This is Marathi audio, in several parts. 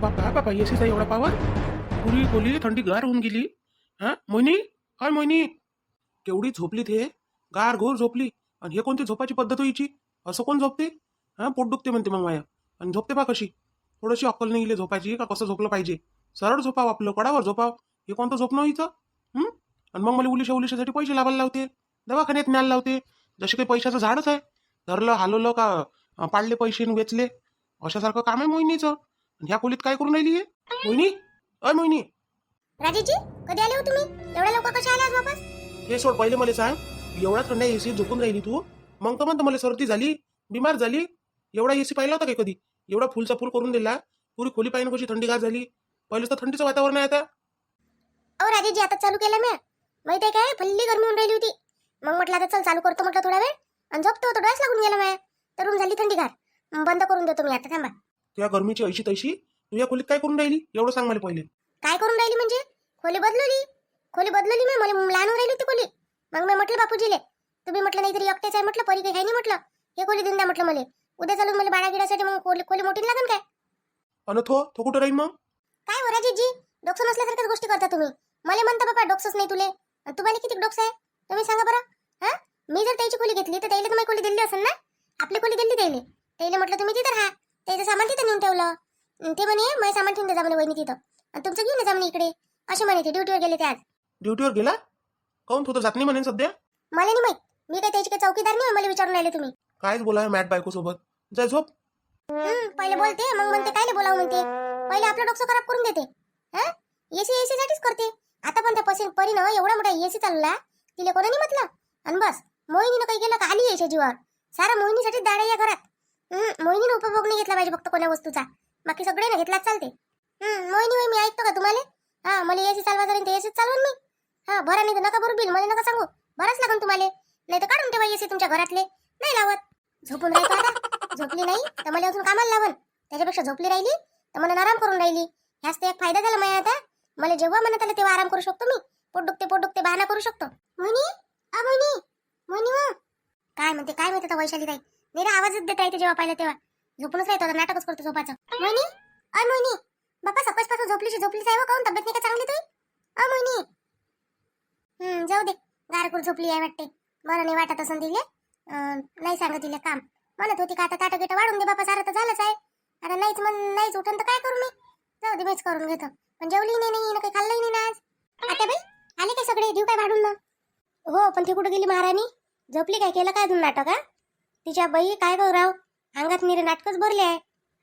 बापा बापा एसीचा एवढा पावर पुरी खोली थंडी गार होऊन गेली. हा मोहिनी? काय मोहिनी. केवढी झोपली ते गार घोर झोपली. आणि हे कोणती झोपाची पद्धत होईची? असं कोण झोपते? हा पोट दुखते म्हणते मग माया. आणि झोपते बा कशी? थोडीशी अक्कल नाही गेली झोपायची का कसं झोपलं पाहिजे? सरळ झोपाव आपलं कडावर झोपाव. हे कोणतं झोपणं व्हायचं आणि मग मला उलिशा उलिशासाठी पैसे लावायला लावते. दवाखान्यात न्यायला लावते. जसे काही पैशाचं झाडच आहे. धरलं हालवलं का पाडले पैसे वेचले. अशासारखं काम आहे मोहिनीचं. ह्या खोलीत काय करून राहिली मोहिनी? अय मोहिनी. राजेशजी कधी आले हो तुम्ही? एवढ्या लवकर कशा आले आज वापस? हे सोड पहिले मला सांग. एवढ्या थंड एसी झोपून राहिली तू. मग तर म्हणतं मला सर्दी झाली बिमार झाली. एवढा एसी पाहिला होता काय कधी? एवढा फुलचा फुल करून दिला. पुरी खोली पाहिजे कशी थंडी गार झाली. पहिलेच तर थंडीचं वातावरण आहे आता. अहो राजेशजी आता चालू केलं मी. माहिती आहे काय? फल्ली गरमी होऊन राहिली होती. मग म्हटलं आता चल चालू करतो म्हटलं थोडा वेळ. आणि झोपतो तो डोळ्याच लागून गेला माया तर रूम झाली थंडी गार. मग बंद करून देतो मी आता थांबा. तुझ्या गरमीची ऐशी तैशी तू या खोलीत काय करून राहिली? एवढं सांग मला पहिले. काय करून राहिली म्हणजे? खोली बदलवली खोली बदलवली मी. मला लहान होऊन राहिली होती खोली. मग मी म्हटलं बापूजीले. तुम्ही म्हटलं नाही तरी एकटेच आहे म्हटलं परी काही नाही म्हटलं. हे खोली देऊन द्या म्हटलं मला. उद्या चालून मला बाळा गिडासाठी मग खोली खोली मोठी लागेल काय? अन थो तो कुठं राहील मग? काय हो राजेशजी? डोकसं नसल्यासारख्याच गोष्टी करता तुम्ही. मला म्हणता बाबा डोकसंच नाही तुले. तुम्हाला किती डोकस आहे? तुम्ही सांगा बरं. हा? मी जर त्याची खोली घेतली तर त्याला तुम्ही खोली दिली असेल ना? आपली खोली दिली त्याला त्याला म्हटलं तुम्ही तिथं राहा. त्याचं सामान तिथं नेऊन ठेवलं. ते म्हणे माझं सामान ठेवून द्या म्हणे वहिनी तिथं आणि तुमचं घेऊन जा म्हणे इकडे. असे म्हणे ते ड्युटीवर गेले ते आज. ड्युटीवर गेला? काऊन तू तर जात नाही म्हणे सध्या? मला नाही माहीत. मी काय त्याची काही चौकीदार नाही मला विचारून राहिले तुम्ही. कायच बोलाय मॅट बायको सोबत जाय झोप. हं, पहिले बोलते मग म्हणते काय बोलावं म्हणते? पहिले आपलं डोकं खराब करून देते. हा? एसी एसी साठीच करते. आता पण त्या पसी परीनं एवढा मोठा एसी चालला तिला कोणाने म्हटलं? आणि बस मोहिनीनं काही केलं का? आली याच्या जीवावर. सारा मोहिनीसाठी दाडा या घरात. मोहिनीने उपभोग नाही घेतला पाहिजे फक्त कोण्या वस्तूचा. बाकी सगळे ना घेतलाच चालते. मोहिनी होय मी ऐकतो का तुम्हाला? हा मला एसी चालवा ते एसीच चालवून मी. हा भरा नाही नका भरू बिल मला नका सांगू. भराच लागून तुम्हाला. नाही तर काढून ठेवा एसी तुमच्या घरातले. नाही लावत. झोपून राहतो आता. झोपली नाही तर मला अजून कामाला लावल त्याच्यापेक्षा झोपली राहिली तर मला आराम करून राहिली. ह्याच तर एक फायदा झाला माझ्या आता. मला जेव्हा म्हणत आलं तेव्हा आराम करू शकतो मी. पोट दुखते पोट दुखते बहाना करू शकतो. मोहिनी? आ मोहिनी? मोनी हो? काय म्हणते काय म्हणते वैशाली ताई? नाही ना आवाजच देत राहते जेव्हा पाहिलं तेव्हा. झोपूनच राहतो नाटकच करतो झोपाचं मोहिनी? अ मोहिनी? बाप्पा सकाळपासून झोपलीशी झोपलीच आहे हो काऊन तब्येत नाही का चांगली तुही अ मोहिनी? हम्म जाऊ दे. गारकूर झोपली आहे वाटते. बरं नाही वाटत असं दिले नाही सांगत तिले काम. म्हणत होती का आता ताटं गिटं वाढून दे बापा सारं तर झालंच आहे. आता नाहीच म्हण नाहीच उठून तर काय करू मी? जाऊ दे मीच करून घेतो. पण जेवली नाही नाही हिनं काही खाल्लंही नाही ना आज. आता बाई आले काय सगळे? देऊ काय वाढून मग? हो पण ती कुठं गेली महाराणी? झोपली काय? केलं काय अजून नाटक हा? तिच्या बाई काय करू अंगात मेरे नाटकच भरले आहे.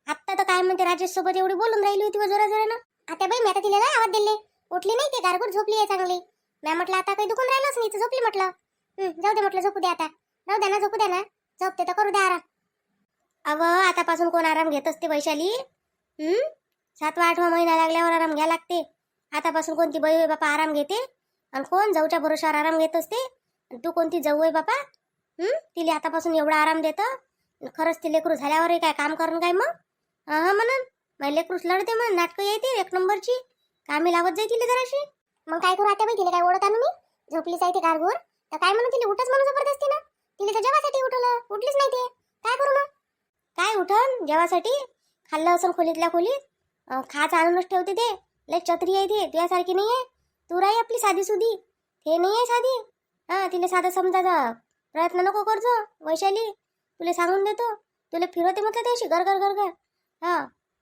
आत्ता तर काय म्हणते राजेश सोबत एवढी बोलून राहिली होती जोरा जोरानं आता बाई मी आता तिला आवाज दिले उठली नाही ते गारगुट झोपली आहे चांगली. मी म्हटलं आता काही दुखून राहिलंच नाही तर झोपली म्हटलं. जाऊ दे म्हटलं झोपू दे आता. राहू द्या ना झोपू द्या ना. झोपते तर करू द्या आराम. अव आतापासून कोण आराम घेत असते वैशाली? सातवा आठवा महिना लागल्यावर आराम घ्या लागते. आतापासून कोणती बाई बापा आराम घेते? आणि कोण जाऊच्या भरोशावर आराम घेत असते? आणि तू कोणती जाऊ आहे बापा? हं? आतापासून एवढा आराम देतं? खरंच ती लेकरू झाल्यावर काय काम करून काय मग? हा म्हणन? मग लेकरूच लढते मग नाटकं येते एक नंबरची? कामी लावत जाई तिले जराशी मग काय करू आता बाई तिला काय ओढत आणू मी? झोपलीच आहे ते गारगोर. तर काय म्हणून तिला उठच म्हणून जबरदस्ती ना तिला तर जेवासाठी उठवलं. उठलीच नाही ते. काय करू मग? काय उठन? जेवासाठी? खाल्लं असं खोलीतल्या खोलीत? खाच आणूनच ठेवते ते. लय चत्री आहे ते. तुझ्यासारखी नाही आहे तू राही आपली साधी सुधी. हे नाही आहे साधी. हा तिला साधं समजायचा. प्रयत्न नको करजो वैशाली. तुला सांगून देतो. तुला फिरवते म्हटलं त्याशी घर घर घर घर. हा.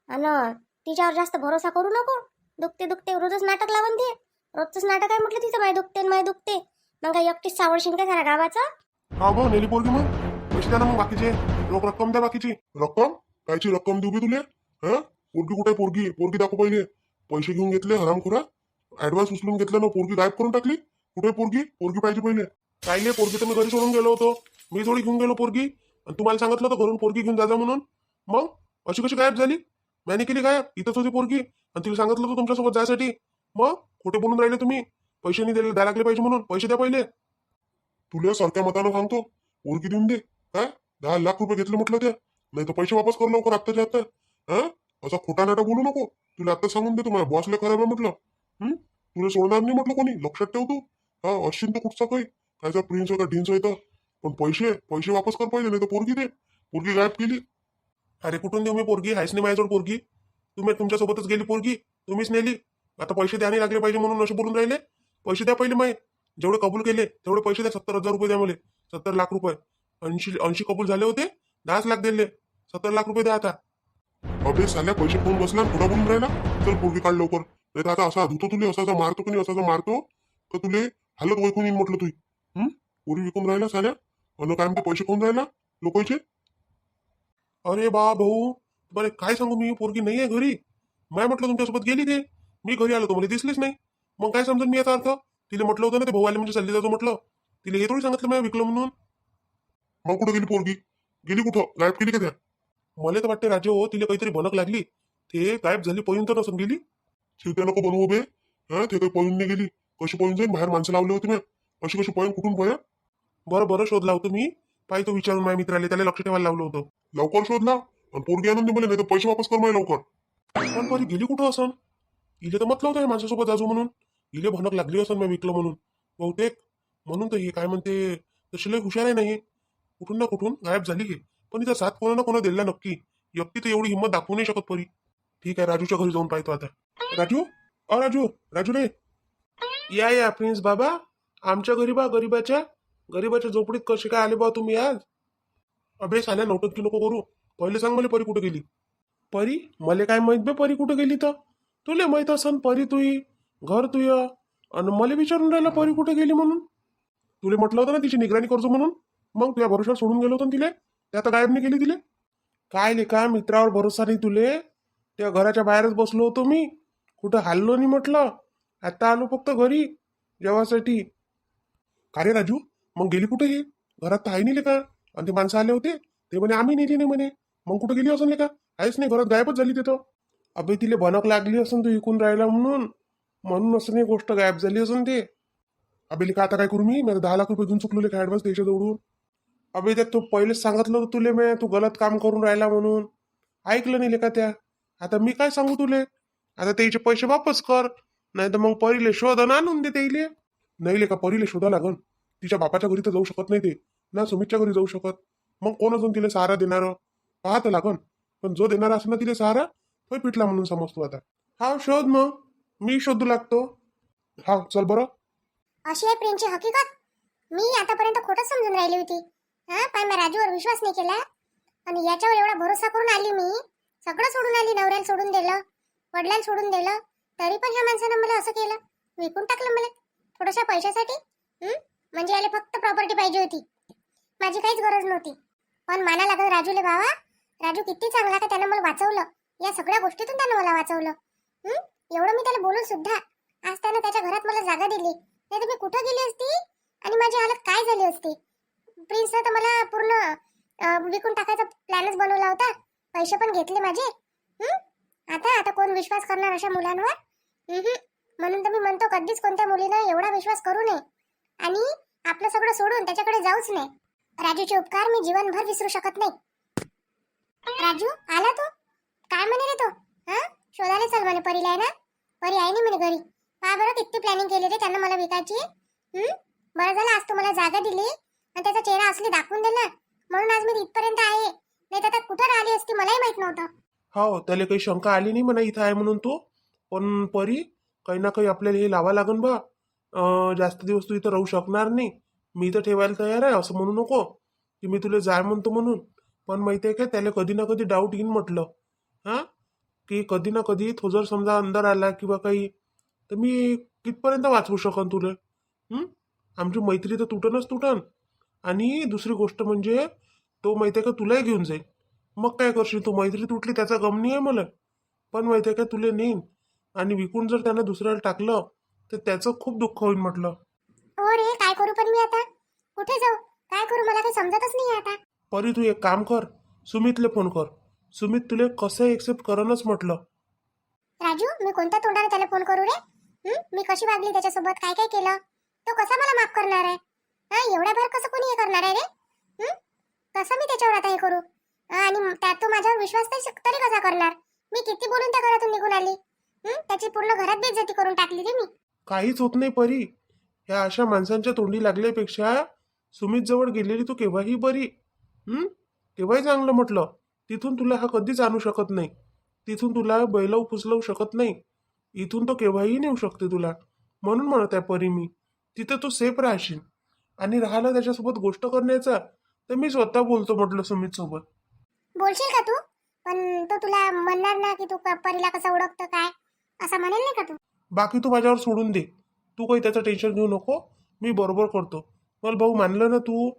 आणि तिच्यावर जास्त भरोसा करू नको. दुखते दुखते. रोजच नाटक लावून ते रोजच नाटक आहे म्हटलं तिचं माय दुखते न माय दुखते. मग काय एकटीच सावळशीन काय सारा गावाचा? हा गो नेली पोरगी मग? पैसे द्या ना मग बाकीचे. रोख रक्कम द्या बाकीची. रक्कम? कायची रक्कम देऊ बी तुले? हा? पोरगी कुठे पोरगी? पोरगी दाखव पहिले. पैसे घेऊन घेतले हरामखोरा. ऍडव्हान्स उचलून घेतलं ना पोरगी गायब करून टाकली. कुठे पोरगी? पोरगी पाहिजे पहिले. कायले पोरगी तर मी घरी सोडून गेलो होतो. मी थोडी घेऊन गेलो पोरगी. आणि तुम्हाला सांगितलं होतं घरून पोरगी घेऊन जा म्हणून. मग? अशी कशी गायब झाली? मॅने केली गायब. इथंच होती पोरगी. आणि तिला सांगितलं होतं तुमच्यासोबत जायसाठी. मग? खोटे बोलून राहिले तुम्ही. पैसे नाही दिले द्या लागले पाहिजे म्हणून. पैसे द्या पहिले. तुला सारख्या मतानं सांगतो. पोरगी देऊन दे. काय दहा लाख रुपये घेतले म्हटलं ते. नाही तर पैसे वापस कर लवकर आत्ताच्या आत्ता. हा? असा खोटा नाटा बोलू नको. तुला आता सांगून देतो तुम्हाला. बॉसला खराब म्हटलं. हम्म तुला सोडणार नाही म्हटलं कोणी? लक्षात ठेव तू. हा अश्विन तर कुठचा काही? त्याचा प्रिन्स होता ढिन्स होता. पण पैसे पैसे वापस कर पाहिजे नाही तर पोरगी दे. पोरगी गायब केली. अरे कुठून देऊ मी पोरगी? हायच नाही माझ्याजवळ पोरगी. तुम्ही तुमच्यासोबतच गेली पोरगी. तुम्हीच नेली. आता पैसे द्याने लागले पाहिजे म्हणून असे बोलून राहिले. पैसे द्या पहिले माही जेवढे कबूल केले तेवढे पैसे द्या. सत्तर हजार रुपये द्या मला. सत्तर लाख रुपये. ऐंशी ऐंशी कबूल झाले होते. दहाच लाख दिले. सत्तर लाख रुपये द्या आता. अबे साल्या पैसे फोन बसला थोडा बोलून राहिला? चल पोरगी काढ लवकर. नाही तर आता असा धुतो तुले असा असा मारतो की नाही असा असा मारतो. तर तुले हालत वैकून येईन म्हटलं तुई. हं? पोरी विकून राहिला साल्या? अन काय म्हणते पैसे कोण राहिला लोकांचे? अरे बा भाऊ बरे काय सांगू मी? पोरगी नाही आहे घरी. मी म्हटलं तुमच्यासोबत गेली ते. मी घरी आलो तुम्हाला दिसलीच नाही. मग काय समजून मी याचा अर्थ? तिला म्हटलं होतं ना ते भाऊ आले म्हणजे चालली जातो म्हटलं. तिला हे थोडी सांगितलं मी विकलं म्हणून. मग कुठं गेली पोरगी? गेली कुठं? गायब केली का त्या? मला तर वाटते राजे हो तिला काहीतरी भनक लागली. ते गायब झाली पळून तर नसून गेली. शिवत्या नको बनवू बे. हा ते काही पळून नाही गेली. कशी पळून जाईन? बाहेर माणसं लावले होते मी अशी कशी पळून कुठून पळ्या बरं बरं शोध लावतो मी. पाहिजे तो विचारून माझ्या मित्राला. त्याला लक्ष ठेवायला लावलं होतं. लवकर शोध लाव आणि पोरगी आणून दे मला नाही तर पैसे वापस कर मला लवकर. पण बरी गेली कुठं असन? इले तर म्हटलं होतं माझ्यासोबत जाजू म्हणून. इले भनक लागली असन मी विकलं म्हणून. बहुतेक. म्हणून तर हे काय म्हणते तशी लय हुशार आहे नाही कुठून ना कुठून गायब झाली हे. पण इथं साथ कोणा ना कोणा दिला नक्की. व्यक्ती तर एवढी हिंमत दाखवू नाही शकत परी. ठीक आहे राजूच्या घरी जाऊन पाहतो आता. राजू? अ राजू. राजू रे या या प्रिन्स बाबा. आमच्या घरी बा गरीबाच्या. गरीबाच्या झोपडीत कसे काय आले बा तुम्ही आज? अबे साल्या नौटंकी नको करू. पहिले सांग मला परी कुठे गेली. परी? मले काय माहीत बे परी कुठे गेली तर. तुले माहीत असन परी तुई घर तुय. आणि मला विचारून राहिला परी कुठे गेली म्हणून. तुले म्हटलं होतं ना तिची निगराणी करतो म्हणून. मग तुझ्या भरोशावर सोडून गेलो होतं तिले. ते आता गायब नाही केली तिले. काय लेखा मित्रावर भरोसा नाही तुले. त्या घराच्या बाहेरच बसलो होतो मी. कुठं हल्लो नाही म्हटलं. आता आलो फक्त घरी. जेवासाठी. का रे राजू? मग गेली कुठे हे? घरात तर आहे नाही का? आणि ते माणसं आले होते? ते म्हणे आम्ही नेली नाही म्हणे. मग कुठे गेली असं का? काहीच नाही घरात गायबच झाली तिथं. अबे तिले भनक लागली असन तू इकून राहिला म्हणून. म्हणून असं नाही गोष्ट गायब झाली असन ते. अबे का आता काय करू मी? मला दहा लाख रुपये देऊन चुकलो का ॲडव्हान्स त्याच्या जवळून अबे त्यात तू पहिलेच सांगितलं होतं तुले मी. तू गलत काम करून राहिला म्हणून. ऐकलं नाही का त्या. आता मी काय सांगू तुले? आता त्याचे पैसे वापस कर. नाही तर मग पहिले शोधन आणून दे त्याइले नाही लेका परीले शोधा लागन? तिच्या बापाच्या घरी तर जाऊ शकत नाही ते. ना सुमितच्या घरी जाऊ शकत. मग कोण अजून तिला सहारा देणार? पाहत लागन. पण जो देणारा असं ना तिला सहारा तो पिटला म्हणून समजतो आता. हा शोध मग. मी शोधू लागतो. हा चल बरं. अशी आहे प्रेमची हकीकत? मी आतापर्यंत खोटच समजून राहिली होती. हा पण मी राजूवर विश्वास नाही केला. आणि याच्यावर एवढा भरोसा करून आली मी. सगळं सोडून आली नवऱ्याला सोडून दिलं. वडिलांना सोडून दिलं. तरी पण ह्या माणसानं मला असं केलं. विकून टाकलं मला. थोड्याशा पैशासाठी? म्हणजे याला फक्त प्रॉपर्टी पाहिजे होती. माझी काहीच गरज नव्हती. पण माना लागलं राजूले भावा राजू किती चांगला का त्यानं मला वाचवलं. या सगळ्या गोष्टीतून त्यानं मला वाचवलं. एवढं मी त्याला बोलून सुद्धा आज त्यानं त्याच्या घरात मला जागा दिली. नाही तर मी कुठं गेली असती? आणि माझी हालत काय झाली असती? प्रिन्सनं तर मला पूर्ण विकून टाकायचा प्लॅनच बनवला होता. पैसे पण घेतले माझे. आता आता कोण विश्वास करणार अशा मुलांवर? हम्म. म्हणून तर मी म्हणतो कधीच कोणत्या मुलीनं एवढा विश्वास करू नये. आणि आपलं सगळं सोडून त्याच्याकडे जाऊच नाही राजूचे उपकार मी जीवनभर विसरू शकत नाही. राजू आला तू? काय म्हणे रे तो? हा? शोधायला चल म्हणे परीला आहे ना परी आहे नाही म्हणे घरी. पहा बरं किती प्लॅनिंग केली रे त्यांना मला विकायची. बरं झालं आज तू मला जागा दिली. आणि त्याचा चेहरा असली दाखवून दिला म्हणून आज मी इथपर्यंत आहे. नाही तर आता कुठं राहिली असती मलाही माहीत नव्हतं. हो त्याला काही शंका आली नाही म्हणा इथं आहे म्हणून तू. पण परी काही ना काही आपल्याला हे लावा लागन बा. जास्त दिवस तू इथं राहू शकणार नाही. मी इथं ठेवायला तयार आहे असं म्हणू नको. की मी तुला जाय म्हणतो म्हणून. पण माहिती आहे का त्याला कधी ना कधी डाऊट येईन म्हटलं. हां? की कधी ना कधी तो जर समजा अंदर आला किंवा काही तर मी कितपर्यंत वाचवू शकन तुला? आमची मैत्री तर तुटनच तुटन. आणि दुसरी गोष्ट म्हणजे तो माहिती आहे का तुलाही घेऊन जाईल मग काय करशील तू? मैत्री तुटली त्याचा गम नाही आहे मला. पण माहिती आहे का तुला नेईन. आणि विकून जर त्यानं दुसऱ्याला टाकलं तर त्याचं खूप दुःख होईल म्हटलं. हो रे काय करू पण मी आता? कुठे जाऊ? काय करू? मला काही समजतच नाही आता. परी तू एक काम कर. सुमितले फोन कर. सुमित तुले कसं एक्सेप्ट करणच म्हटलं. राजू मी कोणत्या तोंडाने त्याला फोन करू रे? हं? मी कशी वागली त्याच्यासोबत? काय काय केलं? तो कसा मला माफ करणार आहे? हा? एवढ्या भर कसं कोणी हे करणार आहे रे? हं? कसं मी त्याच्यावर आता हे करू? हा, आणि म- त्यात तो माझ्यावर विश्वास तरी तरी कसा करणार? मी किती बोलून त्या घरातून निघून आली? हं? त्याची पूर्ण घरात बेइज्जती करून टाकली रे मी. काहीच होत नाही परी. ह्या अशा माणसांच्या तोंडी लागल्यापेक्षा सुमित जवळ गेलेली तू केव्हाही बरी. हं? केव्हाही चांगलं म्हटलं तिथून तुला हा कधीच आणू शकत नाही. तिथून तुला बैलव फुसलवू शकत नाही. इथून तो केव्हाही नेऊ शकते तुला. म्हणून म्हणत आहे परी मी तिथं तू सेफ राहशील. आणि राहिलं त्याच्यासोबत गोष्ट करण्याचा तर मी स्वतः बोलतो म्हटलं सुमित सोबत. बोलशील का तू? पण तो तुला म्हणणार ना की तू प- परीला कसं ओळखतं काय? असं म्हणेल नाही का तू? बाकी तू माझ्यावर सोडून दे. तू काही त्याचं टेन्शन घेऊ नको. मी बरोबर करतो. मला भाऊ मानलं ना तू?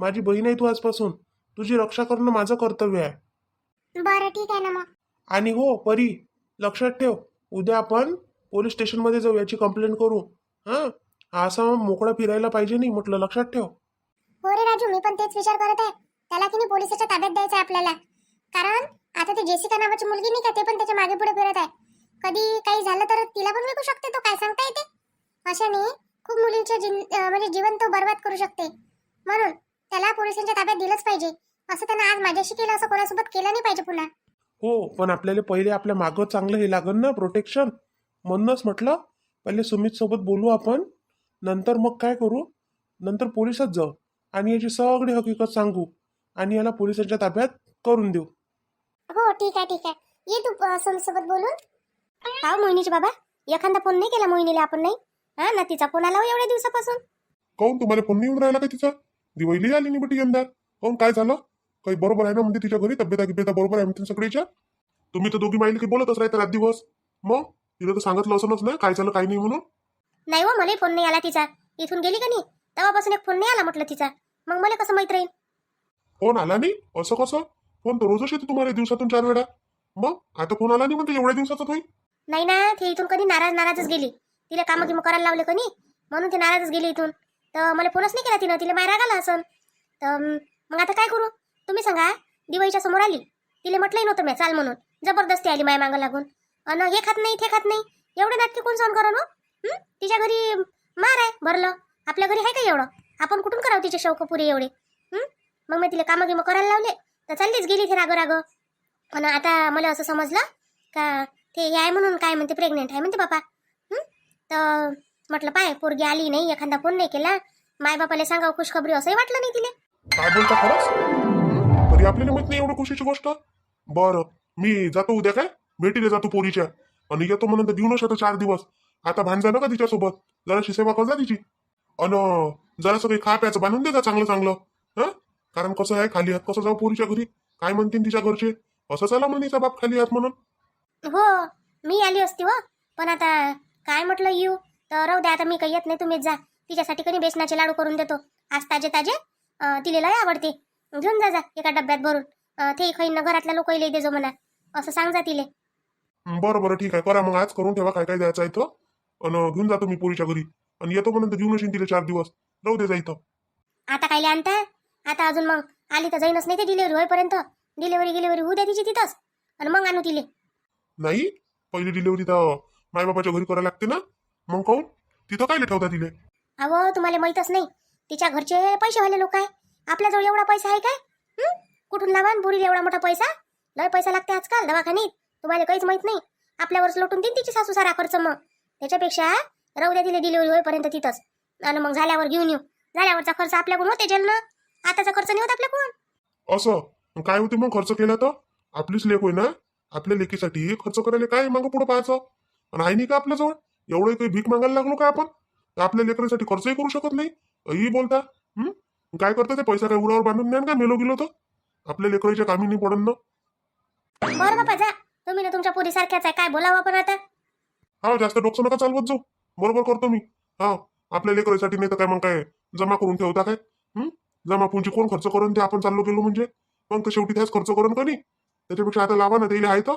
माझी बहीण आहे तू आजपासून. तुझी रक्षा करणं माझं कर्तव्य आहे. बरं ठीक आहे ना मग. आणि हो परी लक्षात ठेव. उद्या आपण पोलीस स्टेशनमध्ये जाऊ याची कंप्लेंट करू. हां? असं मोकळा फिरायला पाहिजे नाही म्हटलं लक्षात ठेव. हो रे राजू मी पण तेच विचार करत आहे. त्याला की नाही पोलिसाच्या ताब्यात द्यायचं आपल्याला? कारण आता ते जेसिका नावाची मुलगी नाही का ते पण त्याच्यामागे पुढे फिरत आहे. कधी काही झालं तर तिला पण विकू शकते तो काय सांगता येते अशाने खूप मुलींचे जिन अं, म्हणजे जीवन तो बर्बाद करू शकते. म्हणून त्याला पोलिसांच्या ताब्यात दिलंच पाहिजे. असं त्यानं आज माझ्याशी केलं असं कोणासोबत केलं नाही पाहिजे पुन्हा. हो पण आपल्याला पहिले आपल्या मागं चांगलं हे लागन ना प्रोटेक्शन म्हणूनच म्हटलं पहिले सुमित सोबत बोलू आपण. नंतर मग काय करू? नंतर पोलिसात जाऊ आणि याची सगळी हकीकत सांगू आणि याला पोलिसांच्या ताब्यात करून देऊ. हो ठीक आहे ठीक आहे. ये तू सोबत बोलून. हा मोहिनीचे बाबा? एखादा फोन नाही केला मोहिनीला आपण नाही? हा ना तिचा फोन आला हो एवढ्या दिवसापासून. काऊन तुम्हाला फोन नाही येऊन राहिला का तिचा? दिवाळी आली नाही बेटी यंदा. काऊन काय झालं? काही बरोबर आहे ना म्हणजे तिच्या घरी? तब्येता गिब्येता बरोबर आहे म्हणते सगळ्याच्या तुम्ही तर दोघी माहिती की बोलतच राहता रात दिवस. मग? तिला तर सांगितलं असंच नाही काय झालं काय नाही म्हणून? नाही हो मला फोन नाही आला तिचा. इथून गेली का नाही? तेव्हापासून एक फोन नाही आला म्हटलं तिचा. मग मला कसं माहीत राहील? फोन आला नाही? असं कसं? फोन तर रोजच येतो तुम्हाला दिवसातून चार वेळा. मग? आता फोन आला नाही म्हणते एवढ्या दिवसाचा होईल? नाही ना ते इथून कधी नाराज नाराजच गेली. तिला कामं गिमं करायला लावले कधी? म्हणून ते नाराजच गेली इथून. तर मला फोनच नाही केला तिनं. तिला माय राग आला असन. तर मग आता काय करू? तुम्ही सांगा दिवाळीच्या समोर आली. तिला म्हटलंही नव्हतं मी चाल म्हणून. जबरदस्ती आली माय मागं लागून. अन हे खात नाही ते खात नाही. एवढे नाटके कोण सहन करा ना हो? तिच्या घरी मार आहे भरलं. आपल्या घरी आहे का एवढं? आपण कुठून करावं तिचे शौक पुरे एवढे? मग मी तिला कामं गिमं करायला लावले. तर चाललीच गेली ते राग राग आणि आता मला असं समजलं का ते हे आहे म्हणून काय म्हणते प्रेग्नेंट आहे म्हणते बापा तर म्हटलं पाय पोरगी आली नाही एखादा फोन नाही केला. माय बापाला सांगावं खुशखबरी असंही वाटलं नाही तिला. काय बोलता खरंच? तरी आपल्याला माहीत नाही एवढं खुशीची गोष्ट. बरं मी जातो उद्या काय? भेटीला जातो पोरीच्या. आणि येतो म्हणून तर देऊनच येतो चार दिवस. आता भान झालं का तिच्यासोबत? जराशी सेवा कर जा तिची. अन जरासं काही खा प्यायचं बांधून दे जा चांगलं चांगलं. हं? कारण कसं आहे खाली हात कसं जाऊ पोरीच्या घरी? काय म्हणतील तिच्या घरचे? असं चला तिचा बाप खाली हात म्हणून. हो मी आली असती हो. पण आता काय म्हटलं येऊ? तर राहू द्या आता मी काही येत नाही तुम्हीच जा. तिच्यासाठी कधी बेसनाचे लाडू करून देतो. आज ताजे ताजे तिला लय आवडते. घेऊन जा जा एका डब्यात भरून. ते खाईन घरातल्या लोकही दे जो म्हणा. असं सांग जा तिले. बरं बरं ठीक आहे. करा मग आज करून ठेवा काय काय द्यायचं आहे इथं. आणि घेऊन जातो मी पोरीच्या घरी. आणि येतो म्हणून घेऊन येशील तिला चार दिवस. राहू दे जा इथं. आता कायले आणता? आता अजून मग आली तर जाईनच नाही ते डिलिव्हरी होईपर्यंत. डिलिव्हरी गिलिव्हरी होऊ द्या तिची तिथंच. आणि मग आणू तिले. नाही? पहिली डिलिव्हरी तर मायबापाच्या घरी करायला लागते ना. मग काऊन तिथं काय ठेवता तिले? अहो तुम्हाला माहीतच नाही. तिच्या घरचे पैसे वाले लोक आहे. आपल्याजवळ एवढा पैसा आहे काय? हं? कुठून लावा पुरीला एवढा मोठा पैसा? लय पैसा लागते आजकाल दवाखान्यात. तुम्हाला काहीच माहीत नाही. आपल्यावरच लोटून देईन तिची सासू सारा खर्च मग. त्याच्यापेक्षा राहू द्या तिला डिलिव्हरी होईपर्यंत तिथंच. आणि मग झाल्यावर घेऊन येऊ. झाल्यावरचा खर्च आपल्याकडून होते जल ना आताचा खर्च नाही होत आपल्याकडून. असं? मग काय होते मग खर्च केला तर? आपलीच लेख होय ना? आपल्या लेकीसाठी खर्च करायला काय मागं पुढं पाहायचं? आणि आहे नाही का आपल्याजवळ? एवढं काही भीक मागायला लागलो काय आपण? आपल्या लेकरासाठी खर्चही करू शकत नाही. ही बोलता हं? काय करता ते पैसा काय उडावर बांधून द्या का मेलो गेलो तर आपल्या लेकराच्या कामी नाही पडन ना. बरं बापा जा. तुम्ही ना तुमच्या पुरी सारख्याच आहे. काय बोलावं आपण आता? हा जास्त डोकं नका चालवत जाऊ. बरोबर करतो मी. हा आपल्या लेकरासाठी नाही तर काय मग काय? जमा करून ठेवता काय? हं? जमा पुंजी कोण खर्च करून ते आपण चाललो गेलो म्हणजे? मग तर शेवटी त्याच खर्च करून कधी त्याच्यापेक्षा आता लावा ना त्याला आहे तर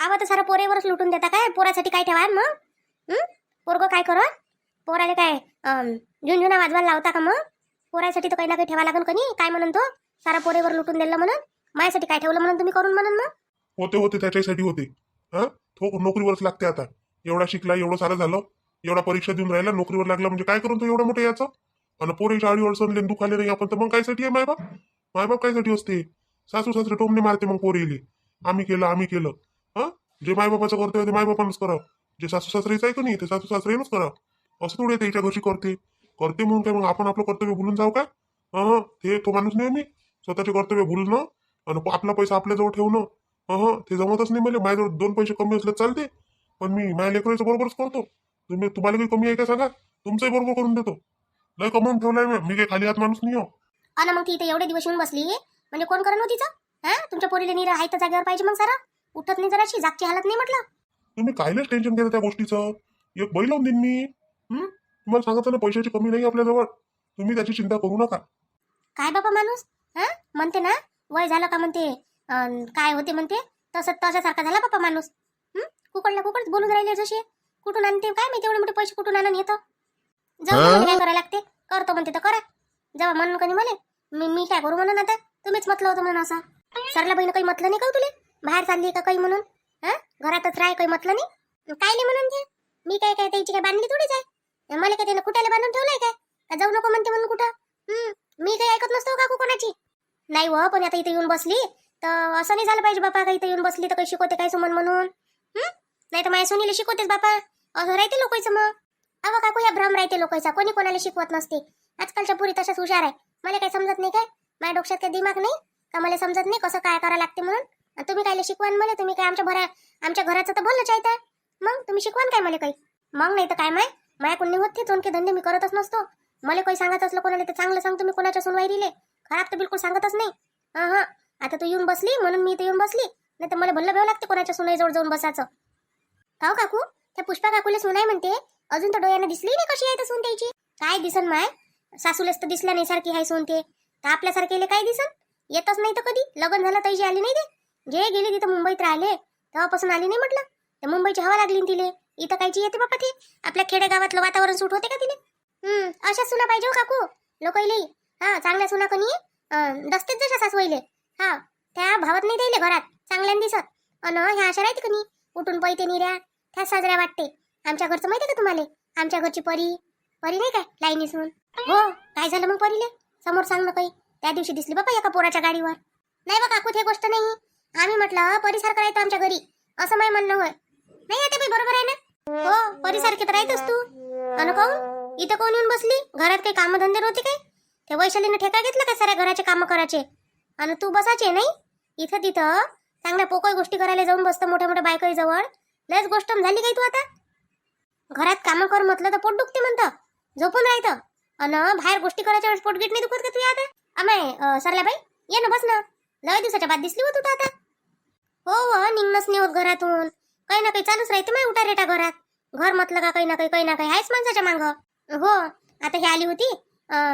आवा तर सारा पोरेवरच लुटून देता काय? पोरासाठी काय ठेवा मग? हं? पोरगं काय करा? पोराला काय अं, झुंझुना वाजवायला लावता का मग? पोरासाठी तर काही ना काही ठेवा लागन कनी काय म्हणून तो? सारा पोरेवर लुटून दिलं म्हणून? माझ्यासाठी काय ठेवलं म्हणून तुम्ही करून म्हणून मग? होते होते त्याच्यासाठी होते. हा? तो नोकरीवरच लागते आता. एवढा शिकला एवढं सारं झालं एवढा परीक्षा देऊन राहिला नोकरीवर लागला म्हणजे काय करून तो एवढं मोठं याचं? आणि पोरीच्या आडी अडचणले दुःख आले नाही आपण तर मग कायसाठी आहे मायबाप? मायबाप कायसाठी असते? सासू सासरे टोमने मारते मग पोरीले. आम्ही केलं आम्ही केलं. हा? जे मायबापाचं कर्तव्य ते मायबापानंच करा जे सासू सासरेच आहे का नाही ते सासू सासरेनच करा असं थोडे त्याच्या घरची करते. करते म्हणून काय मग आपण आपलं कर्तव्य भुलून जाऊ का? हा ते तो माणूस नाही मी. स्वतःचे कर्तव्य भुलणं आणि आपला पैसा आपल्याजवळ ठेवणं. हा ते जमतच नाही मला. माझ्याजवळ दोन पैसे कमी असले चालते. पण मी माझ्या लेकराचं बरोबरच करतो. तुम्ही तुम्हाला काही कमी आहे का सांगा? तुमचंही बरोबर करून देतो. लय कमवून ठेवलाय मी. मी काही खाली हात माणूस नाही हो. मग ती इथे एवढे दिवस येऊन बसली? म्हणजे कोण करण होतीच हा? तुमच्या पोरीला नीर आहे तर जागेवर पाहिजे मग सारा? उठत नाही जराशी जागची हालत नाही म्हटलं? तुम्ही कायलाच टेन्शन घेता त्या गोष्टीचं. एक बैल लावून देईन मी. हं? तुम्हाला सांगितलं ना पैशाची कमी नाही आपल्याजवळ. तुम्ही त्याची चिंता करू नका. काय बाबा माणूस? हा? म्हणते ना वय झालं का म्हणते अन काय होते म्हणते तसं तशासारखा झाला बापा माणूस. हं? कुकडला कुकडच बोलून राहिले जसे. कुठून आणते काय माहिती एवढे मोठे पैसे कुठून आणून येतं जाऊ दे म्हणे काय करायला लागते? करतो म्हणते तर करा. जेव्हा म्हणून कधी म्हणे मी मी काय करू म्हणून आता? तुम्हीच म्हटलं होतं म्हणून असं. सरला बहिण काही म्हटलं नाही का हो तुले? बाहेर चालली का काही म्हणून? हा? घरातच राह काही म्हटलं नाही? काय नाही म्हणून ते? मी काय काय त्याची काय बांधली थोडीच आहे? मला काय त्यानं कुठ्याला बांधून ठेवलंय काय? जाऊ नको म्हणते म्हणून कुठं? मी काही ऐकत नसतो हो काकू कोणाची. नाही व पण आता इथे येऊन बसली. तर असं नाही झालं पाहिजे बापा का इथे येऊन बसली तर काही शिकवते काय सुमन म्हणून? नाही तर माझ्या सुनीला शिकवतेच बापा. असं राहते लोकांचं मग. अव काकू या भ्रम राहते लोकांचा. कोणी कोणाला शिकवत नसते. आजकालच्या पुरी तशाच हुशार आहे. मला काही समजत नाही काय? माझ्या डोक्यात काही दिमाग नाही? का मला समजत नाही कसं काय करावं लागते म्हणून? आणि तुम्ही काय शिकवान मला? तुम्ही काय आमच्या भरा आमच्या घराचं तर बोललं आहे मग तुम्ही शिकवान काय मला काही? मग नाही तर काय माय? माया कोणी होत ते चोनके धंदे मी करतच नसतो. मला काही सांगत असलं कोणाला ते चांगलं सांग तुम्ही कोणाच्या सुनवाई दिले खराब तर बिलकुल सांगतच नाही. हा हा आता तू येऊन बसली म्हणून मी इथे येऊन बसली. नाही तर मला भल्लं भेव लागते कोणाच्या सुनाई जवळ जाऊन बसायचं काऊ काकू? त्या पुष्पा काकूला सुनाय म्हणते अजून तर डोळ्यानं दिसली नाही कशी आहे तर सून त्याची? काय दिसन माय? सासूलेच तर दिसल्या नाही सारखी आहे सून ते. तर आपल्यासारखेले काय दिसन? येतच नाही तर कधी? लग्न झालं तैजी आली नाही ते जे गेली तिथं मुंबईत राहिले. तेव्हापासून आली नाही म्हटलं. तर मुंबईची हवा लागली तिले. इथं कायची येते बापा ते. आपल्या खेडेगावातलं वातावरण सूट होते का तिने हम्म अशा सुना पाहिजे हो काकू. लोकईले हा चांगल्या सुना कोणी अं, जशा सासूईले हा त्या भावत नाही द्यायले घरात. चांगल्याने दिसत. अन ह्या अशा राहते कनी. उठून पैते निऱ्या त्या साजऱ्या वाटते. आमच्या घरचं माहिती का तुम्हाला? आमच्या घरची परी. परी नाही काय? लाईनीसून हो काय झालं मग परीले? समोर सांग ना काही. त्या दिवशी दिसली बाबा एका पोराच्या गाडीवर. नाही बा काकू हे गोष्ट नाही. आम्ही म्हटलं परिसार करायचं आमच्या घरी. असं माय म्हणणं होय. नाही आता बाई बरोबर आहे ना? हो परिसारखे तर राहतोस तू. अन काहून? इथं कोण येऊन बसली? घरात काही कामधंदे नव्हते काय? ते वैशालीनं ठेका घेतला का साऱ्या घराचे कामं करायचे? आणि तू बसायचे नाही? इथं तिथं चांगल्या पोकळ गोष्टी करायला जाऊन बसतं मोठ्या मोठ्या बायकाई जवळ. लयच गोष्ट झाली काय तू आता? घरात कामं कर म्हटलं तर पोट दुखते म्हणतं. झोपून राहतं. अन बाहेर गोष्टी करायच्या वेळेस पोटगीट नाही दुखत का तू आता आमाय सरला बाई ये ना बस ना. लय दिवसाच्या बाद दिसली हो तू आता. हो हो निघणंच नाही होत घरातून. काही ना काही चालूच राहते माय उठा रेटा घरात. घर म्हटलं का काही ना काही काही ना काही आहेच माणसाच्या मांग. हो आता हे आली होती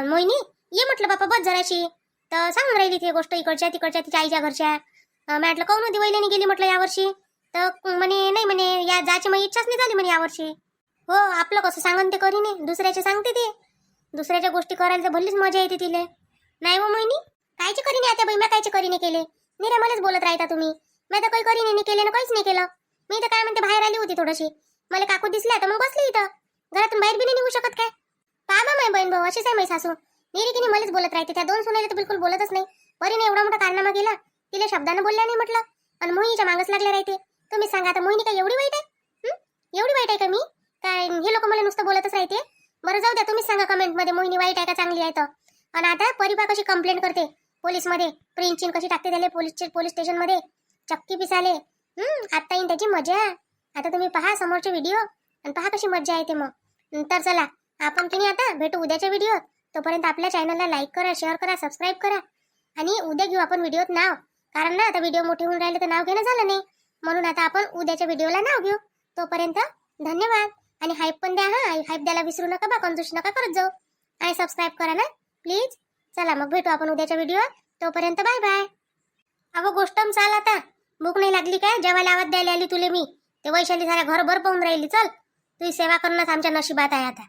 मोहिनी. ये म्हटलं बापा बस जराशी. तर सांगून राहिली ती गोष्ट इकडच्या तिकडच्या तिच्या आईच्या घरच्या. मी म्हटलं काऊन होती वहिल्याने गेली म्हटलं यावर्षी? तर म्हणे नाही म्हणे या जायची मग इच्छाच नाही झाली म्हणे यावर्षी. हो आपलं कसं सांगन ते करीने दुसऱ्याचे सांगते ते. दुसऱ्याच्या गोष्टी करायला तर भल्लीच मजा येते तिले. नाही हो मोहिनी? कायची करी नाही आता बाई मी कायची करी नाही केले. निरे मलाच बोलत राहता तुम्ही. मी तर काही करीने नाही केले ना काहीच नाही केलं. मी तर काय म्हणते बाहेर आली होती थोडीशी. मला काकू दिसल्या तर मग बसली इथं. घरातून बाहेर बी नाही निघू शकत काय? पाहा माय बहीण भाऊ अशीच आहे माई सासू. निरी की मलाच बोलत राहते. त्या दोन सुनेले तर बिलकुल बोलतच नाही. परीने एवढा मोठा कारनामा केला. तिला शब्दानं बोलल्या नाही म्हटलं. आणि मोहिनीच्या मागच लागल्या राहते. तुम्ही सांगा आता मोहिनी काय एवढी वाईट आहे? एवढी वाईट आहे का मी? काय हे लोक मला नुसतं बोलतच राहते. बरं जाऊ द्या तुम्ही सांगा कमेंटमध्ये मोहिनी वाईट आहे का चांगली आहे तर. आणि आता परिपा कशी कंप्लेंट करते? पोलीसमध्ये. प्रिंचिन कशी टाकते त्याला पोलीस पोलीस स्टेशनमध्ये? चक्की पिसाले. हम्म आता येईन त्याची मजा. आता तुम्ही पहा समोरचे व्हिडिओ आणि पहा कशी मजा येते मग. तर चला आपण की नाही आता? भेटू उद्याच्या व्हिडिओ तोपर्यंत आपल्या चॅनलला लाईक करा शेअर करा सबस्क्राईब करा. आणि उद्या घेऊ आपण व्हिडिओत नाव. कारण ना आता व्हिडिओ मोठे होऊन राहिले तर नाव घेणं झालं नाही. म्हणून आता आपण उद्याच्या व्हिडिओला नाव घेऊ. तोपर्यंत धन्यवाद. आणि हाईप पण द्या हा. हाईप द्यायला विसरू नका बा कंजूस नका करत जाऊ. आणि सबस्क्राईब करा ना प्लीज चला मग भेटू आपण उद्याच्या व्हिडिओ तोपर्यंत बाय बाय अहो गोष्टम चाल आता. भूक नाही लागली काय? जेवायला आवाज द्यायला आली तुले मी. ते वैशाली साऱ्या घरभर पाहून राहिली चल. तुझी सेवा करूनच आमच्या नशिबात आहे आता.